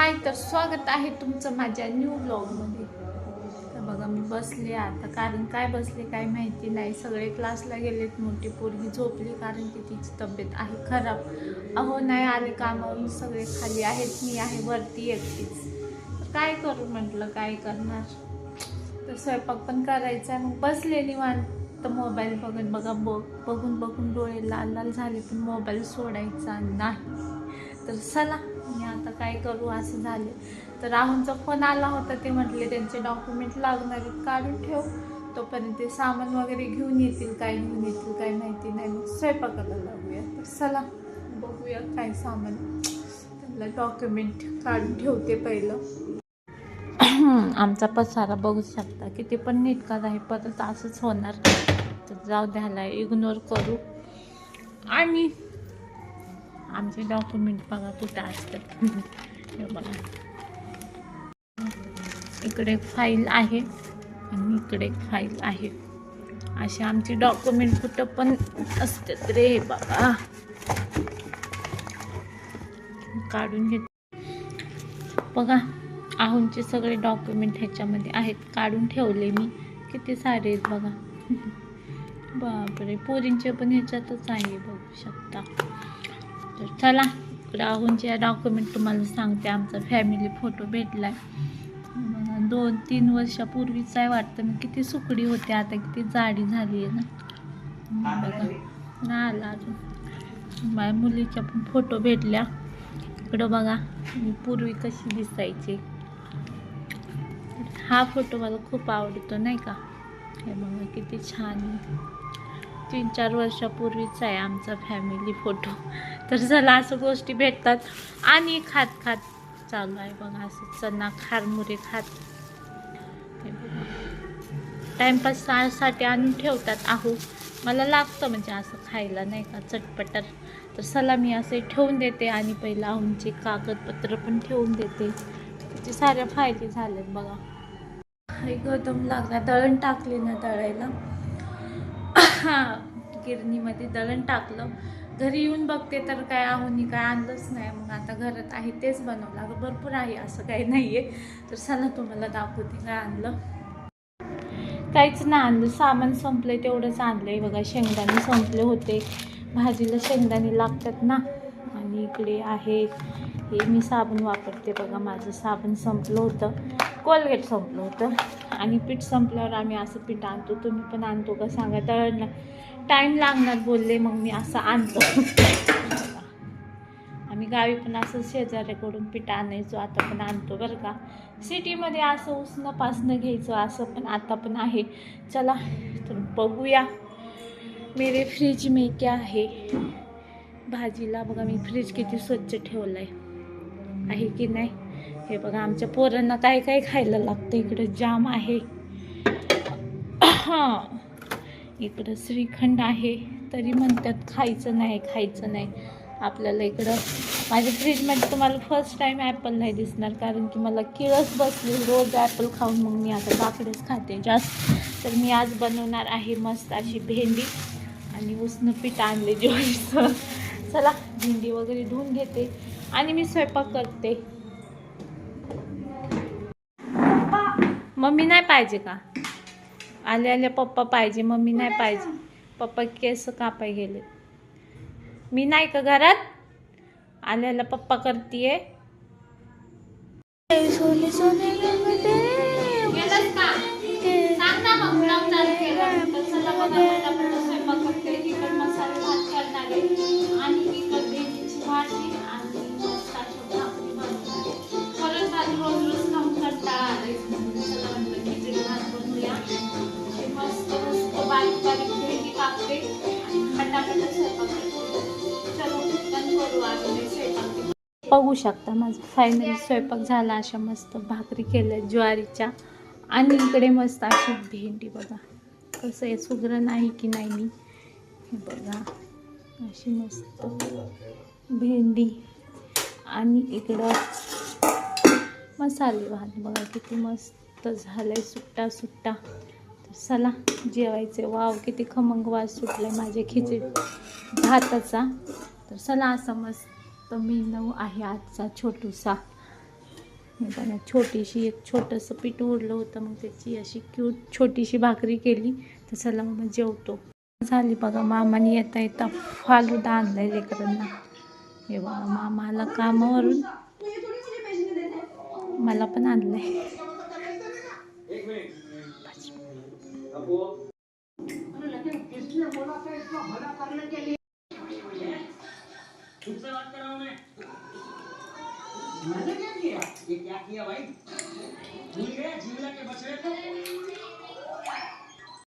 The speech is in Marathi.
हाय तर स्वागत आहे तुमचं माझ्या न्यू ब्लॉगमध्ये तर बघा मी बसले आता. कारण काय बसले काय माहिती नाही. सगळे क्लासला गेलेत. मोठी पोरगी झोपली कारण की तिची तब्येत आहे खराब. अहो नाही आले कामावरून सगळे खाली आहेत. मी आहे वरती एकटीच. तर काय करू म्हटलं काय करणार? तर स्वयंपाक पण करायचा आहे. मग बसले निवांत. तर मोबाईल बघत बघा बघ बघून बघून डोळे लाल लाल झाले पण मोबाईल सोडायचा नाही. तर चला मी आता काय करू असं झाले. तर राहुलचा फोन आला होता ते म्हटले त्यांचे डॉक्युमेंट लागणार आहेत काढून ठेव. तोपर्यंत ते सामान वगैरे घेऊन येतील काय घेऊन येतील काय माहिती नाही. मग स्वयंपाकाला लागूया. तर चला बघूया काय सामान. त्याला डॉक्युमेंट काढून ठेवते पहिलं. आमचा पसारा बघू शकता. किती पण नीटकाच आहे परत असंच होणार. तर जाऊ द्यायला इग्नोर करू. आणि आमचे डॉक्युमेंट बघा कुठं असतात. हे बघा. इकडे एक फाईल आहे आणि इकडे एक फाईल आहे. असे आमचे डॉक्युमेंट कुठं पण असतात रे बाबा काढून घेत बघा आहूनचे सगळे डॉक्युमेंट ह्याच्यामध्ये आहेत. काढून ठेवले मी. किती सारे आहेत बघा. बापरे पोरींचे पण ह्याच्यातच आहे बघू शकता. तर चला राहूनचे डॉक्युमेंट तुम्हाला सांगते आमचा फॅमिली फोटो भेटला आहे दोन तीन वर्षापूर्वीच आहे वाटतं मी किती सुकडी होते आता किती जाडी झाली आहे ना. बघा ना आला अजून. माझ्या मुलीच्या पण फोटो भेटल्या. इकडं बघा मी पूर्वी कशी दिसायची. हा फोटो मला खूप आवडतो नाही का? हे बघा किती छान आहे. तीन चार वर्षापूर्वीचा आहे आमचा फॅमिली फोटो तर चला असं गोष्टी भेटतात. आणि खात खात चालू आहे बघा असं चना खारमुरे खात हे टाईमपाससाठी आणून ठेवतात. आहो मला लागतं म्हणजे असं खायला नाही का चटपटर. तर चला मी असे ठेवून देते आणि पहिला आमचे कागदपत्र पण ठेवून देते. त्याचे साऱ्या फायदे झालेत बघा. गौतम गदम लागला दळण टाकले ना दळायला. गिरणीमध्ये दळण टाकलं. घरी येऊन बघते तर काय आहोनी काय आणलंच नाही. मग आता घरात आहे तेच बनवलं. अगं भरपूर आहे असं काही नाही आहे तर चला तुम्हाला दाखवते काय आणलं. काहीच नाही आणलं. सामान संपलंय तेवढंच आणलं आहे बघा शेंगदाणे संपले होते. भाजीला शेंगदाणे लागतात ना. आणि इकडे आहे हे मी साबण वापरते बघा माझं साबण संपलं होतं. कोलगेट संपलं होतं. आणि पीठ संपल्यावर आम्ही असं पीठ आणतो. तुम्ही पण आणतो का सांगा. दळणला टाईम लागणार बोलले मग मी असं आणतो. आम्ही गावी पण असं शेजाऱ्याकडून पीठ आणायचो आता पण आणतो बरं का. सिटीमध्ये असं उसणं पासणं घ्यायचं असं पण आता पण आहे. चला तर बघूया. मेरे फ्रीज में क्या आहे भाजीला बघा मी फ्रीज किती स्वच्छ ठेवलं आहे आहे की नाही? हे बघा आमच्या पोरांना काय काय खायला लागतं? इकडं जाम आहे. हां. इकडं श्रीखंड आहे. तरी म्हणतात खायचं नाही खायचं नाही. आपल्याला इकडं माझ्या फ्रीजमध्ये तुम्हाला फर्स्ट टाईम ॲपल नाही दिसणार कारण की मला किळस बसली. रोज ॲपल खाऊन मग मी आता काकडेच खाते. जास्त. तर मी आज बनवणार आहे मस्त अशी भेंडी आणि उसणपीठ पीठ आणले ज्वारीचं चला भेंडी वगैरे धुवून घेते. आणि मी स्वयंपाक करते. मम्मी नाही पाहिजे का? आले आले पप्पा पाहिजे मम्मी नाही पाहिजे. पप्पा केस कापाय गेले. मी नाही का घरात? आल्याला पप्पा करतीये. सोने भेंडी स्वयंपाक बघू शकता माझा फायनली स्वयंपाक झाला अशा मस्त भाकरी केल्या ज्वारीच्या. आणि इकडे मस्त अशी भेंडी बघा. कसं आहे सुगरण नाही की नाही मी हे बघा अशी मस्त भेंडी. आणि इकडं मसाले भात बघा किती मस्त झालं आहे सुट्टा सुट्टा. चला जेवायचे. वाव किती खमंग वास सुटलाय माझ्या खिचडी. भाताचा. तर चला असा मस्त मेनू आहे आजचा छोटूसा. हे छोटीशी एक छोटंसं पीठ उरलं होतं मग त्याची अशी क्यूट छोटीशी भाकरी केली. तर चला मग जेवतो. झाली बघा मामाने येता येता फालुदा आणलाय लेकरांना. हे बघा मामाला कामावरून मला पण आणलंय. तुमसे बात कर रहा हूं मैं मैंने क्या किया ये क्या किया भाई भूल गया झीला के बछड़े को